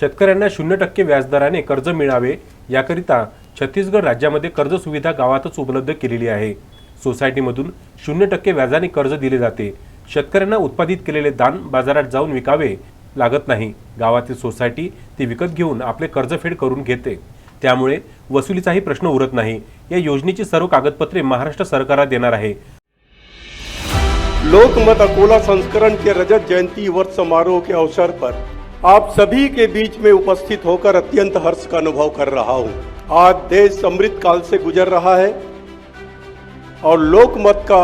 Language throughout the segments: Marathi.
शेतकऱ्यांना शून्य टक्के व्याजदराने कर्ज मिळावे याकरिता छत्तीसगड राज्यामध्ये कर्ज सुविधा गावातच उपलब्ध केलेली आहे. सोसायटीमधून शून्य टक्के व्याजाने कर्ज दिले जाते. शेतकऱ्यांना उत्पादित केलेले दान बाजारात जाऊन विकावे लागत नाही. गावातील सोसायटी ते विकत घेऊन आपले कर्जफेड करून घेते. त्यामुळे वसुलीचाही प्रश्न उरत नाही. या योजनेची सर्व कागदपत्रे महाराष्ट्र सरकारला देणार आहे. लोकमत अकोला संस्करण के रजत जयंती वर्ष समारोह के अवसर पर आप सभी के बीच में उपस्थित होकर अत्यंत हर्ष का अनुभव कर रहा हूँ। आज देश समृद्ध काल से गुजर रहा है और लोकमत का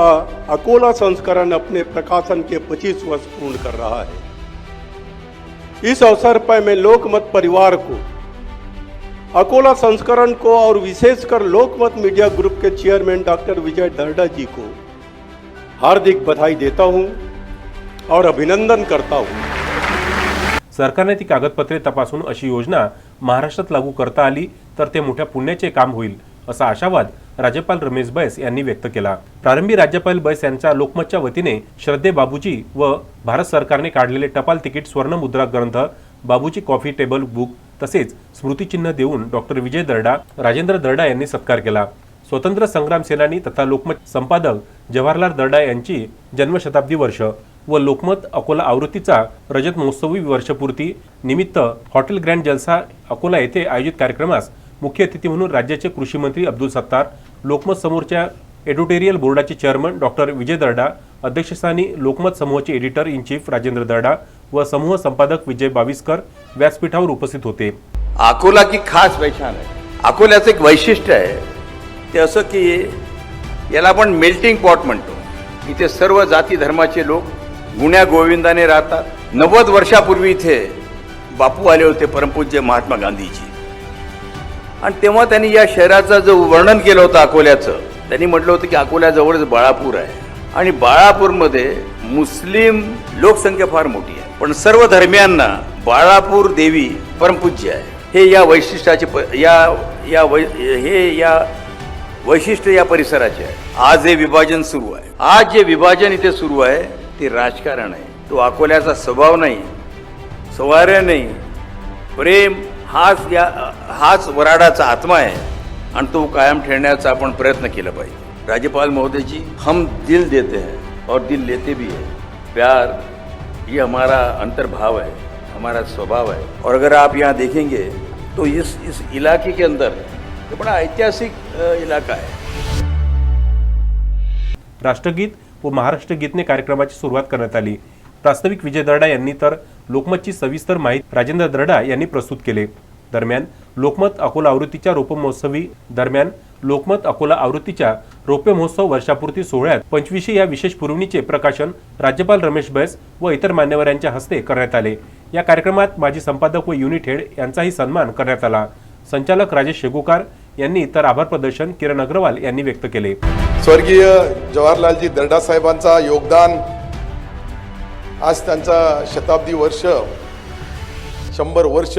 अकोला संस्करण अपने प्रकाशन के 25 वर्ष पूर्ण कर रहा है। इस अवसर पर मैं लोकमत परिवार को, अकोला संस्करण को और विशेषकर लोकमत मीडिया ग्रुप के चेयरमैन डॉक्टर विजय दर्डा जी को हार्दिक बधाई देता हूँ और अभिनंदन करता हूँ। सरकारने ती कागदपत्रे तपासून अशी योजना महाराष्ट्रात लागू करता आली तर ते मोठ्या पुण्याचे काम होईल असा आशावाद राज्यपाल रमेश बैस यांनी व्यक्त केला. प्रारंभी राज्यपाल बैस यांच्या लोकमतच्या वतीने श्रद्धे बाबूजी व भारत सरकारने काढलेले टपाल तिकीट स्वर्ण मुद्रा ग्रंथ बाबूजी कॉफी टेबल बुक तसेच स्मृतिचिन्ह देऊन डॉक्टर विजय दर्डा राजेंद्र दर्डा यांनी सत्कार केला. स्वतंत्र संग्राम सेनानी तथा लोकमत संपादक जवाहरलाल दर्डा यांची जन्मशताब्दी वर्ष. व लोकमत अकोला आवृत्तीचा रजत महोत्सवी वर्षपूर्ती निमित्त हॉटेल ग्रँड जलसा अकोला येथे आयोजित कार्यक्रमास मुख्य अतिथी म्हणून राज्याचे कृषी मंत्री अब्दुल सत्तार लोकमत समोरच्या एडिटोरियल बोर्डाचे चेअरमन डॉक्टर विजय दर्डा अध्यक्षस्थानी लोकमत समूहाचे editor in chief Rajendra Darda व समूह संपादक विजय बाविस्कर व्यासपीठावर उपस्थित होते. अकोला की खास पहचान आहे अकोल्याचं एक वैशिष्ट्य आहे ते असं की याला आपण मेल्टिंग पॉट म्हणतो। इथे सर्व जाती धर्माचे लोक गुण्या गोविंदाने राहतात नव्वद वर्षापूर्वी इथे बापू आले होते परमपूज्य महात्मा गांधीजी. आणि तेव्हा त्यांनी या शहराचं जो वर्णन केलं होतं अकोल्याचं त्यांनी म्हटलं होतं की अकोल्याजवळच बाळापूर आहे. आणि बाळापूरमध्ये मुस्लिम लोकसंख्या फार मोठी आहे. पण सर्व धर्मियांना बाळापूर देवी परमपूज्य आहे. हे या वैशिष्ट्याचे प या या वै हे या वैशिष्ट्य या परिसराचे आहे. आज हे विभाजन सुरू आहे. आज जे विभाजन इथे सुरू आहे ते राजकारण आहे. तो अकोल्याचा स्वभाव नाही सौहार्य नाही. प्रेम हाच या हाच वराडाचा आत्मा आहे आणि तो कायम ठेवण्याचा आपण प्रयत्न केला पाहिजे. राज्यपाल महोदयजी हम दिल देते हैं और दिल लेते भी है. प्यार ये हमारा अंतर्भाव है हमारा स्वभाव है. और अगर आप यहाँ देखेंगे तो इस इस इलाके के अंदर ये बड़ा ऐतिहासिक इलाका है। राष्ट्रगीत व महाराष्ट्र गीतने कार्यक्रमाची सुरुवात करण्यात आली. प्रास्ताविक विजय दर्डा यांनी तर लोकमतची सविस्तर माहिती राजेंद्र दर्डा यांनी प्रस्तुत केले. दरम्यान लोकमत अकोला आवृत्तीच्या रोपमहोत्सवी दरम्यान लोकमत अकोला आवृत्तीच्या रौप्य महोत्सव वर्षापूर्ती सोहळ्यात पंचवीसशे या विशेष पुरवणीचे प्रकाशन राज्यपाल रमेश बैस व इतर मान्यवरांच्या हस्ते करण्यात आले. या कार्यक्रमात माजी संपादक व युनिट हेड यांचाही सन्मान करण्यात आला. संचालक राजेश शेगुकार यांनी तर आभार प्रदर्शन किरण अग्रवाल यांनी व्यक्त केले. स्वर्गीय जवाहरलालजी दर्डा साहेबांचा योगदान आज त्यांचा शताब्दी वर्ष शंभर वर्ष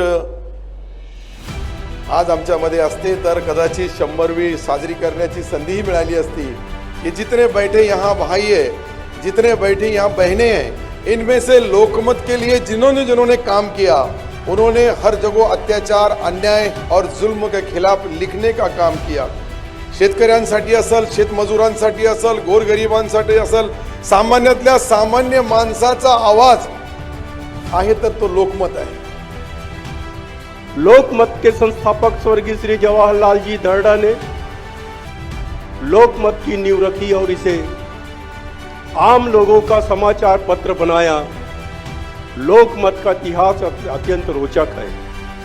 आज आमच्यामध्ये असते. तर कदाचित शंभरवी साजरी करण्याची संधीही मिळाली असती. की जितने बैठे यहाँ भाई है जितने बैठे यहाँ बहनें हैं इनमें से लोकमत के लिए जिन्होंने जिन्होंने काम किया उन्होंने हर जगह अत्याचार अन्याय और जुल्म के खिलाफ लिखने का काम किया। शेतकऱ्यांसाठी असल शेतमजुरांसाठी असल गोरगरिबांसाठी असल सामान्यातल्या सामान्य माणसाचा आवाज आहे तर तो लोकमत आहे. लोकमत के संस्थापक स्वर्गीय श्री जवाहरलाल जी दर्डा ने लोकमत की नींव रखी और इसे आम लोगों का समाचार पत्र बनाया। लोकमत का इतिहास अत्यंत रोचक है।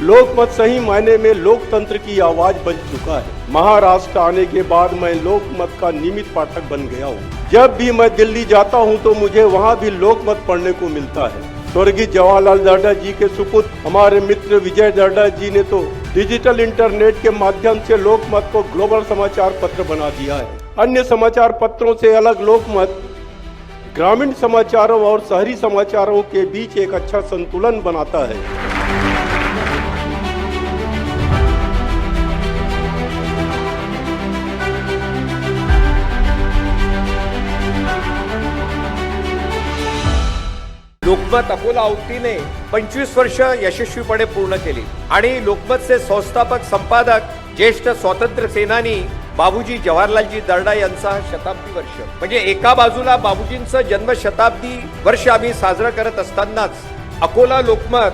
लोकमत सही मायने में लोकतंत्र की आवाज़ बन चुका है। महाराष्ट्र आने के बाद मैं लोकमत का नियमित पाठक बन गया हूँ। जब भी मैं दिल्ली जाता हूँ तो मुझे वहाँ भी लोकमत पढ़ने को मिलता है। स्वर्गीय जवाहरलाल दर्डा जी के सुपुत्र, हमारे मित्र विजय दर्डा जी ने तो डिजिटल इंटरनेट के माध्यम से लोकमत को ग्लोबल समाचार पत्र बना दिया है। अन्य समाचार पत्रों से अलग लोकमत, ग्रामीण समाचारों और शहरी समाचारों के बीच एक अच्छा संतुलन बनाता है। लोकमत अकोला आवतीने पंचवीस वर्ष यशस्वीपणे पूर्ण केली. आणि लोकमतचे संस्थापक संपादक ज्येष्ठ स्वातंत्र्य सेनानी बाबूजी जवाहरलालजी दर्डा यांचा शताब्दी वर्ष. म्हणजे एका बाजूला बाबूजींचं जन्म शताब्दी वर्ष आम्ही साजरं करत असतानाच अकोला लोकमत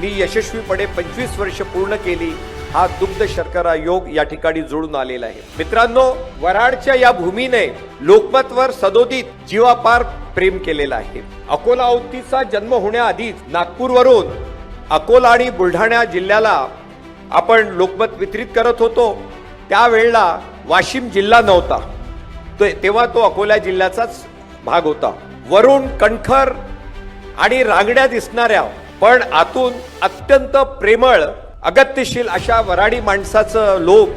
मी यशस्वीपणे पंचवीस वर्ष पूर्ण केली हा दुग्ध शर्करा योग या ठिकाणी जुळून आलेला आहे. मित्रांनो वराडच्या या भूमीने लोकमतवर सदोदित जीवापार प्रेम केलेला आहे. अकोला औतीचा जन्म होण्याआधीच नागपूरवरून अकोला आणि बुलढाणा जिल्ह्याला आपण लोकमत वितरित करत होतो. त्यावेळेला वाशिम जिल्हा नव्हता. ते तेव्हा तो अकोला जिल्ह्याचाच भाग होता. वरून कणखर आणि रांगड्या दिसणाऱ्या पण आतून अत्यंत प्रेमळ अगत्यशील अशा वराडी माणसाचं लोक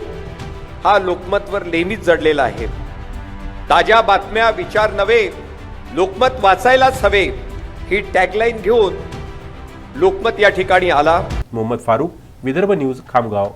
हा लोकमतवर नेहमीच जडलेला आहे. ताज्या बातम्या विचार नव्हे लोकमत वाचायलाच हवे ही टॅगलाईन घेऊन लोकमत या ठिकाणी आला. मोहम्मद फारूक विदर्भ न्यूज खामगाव.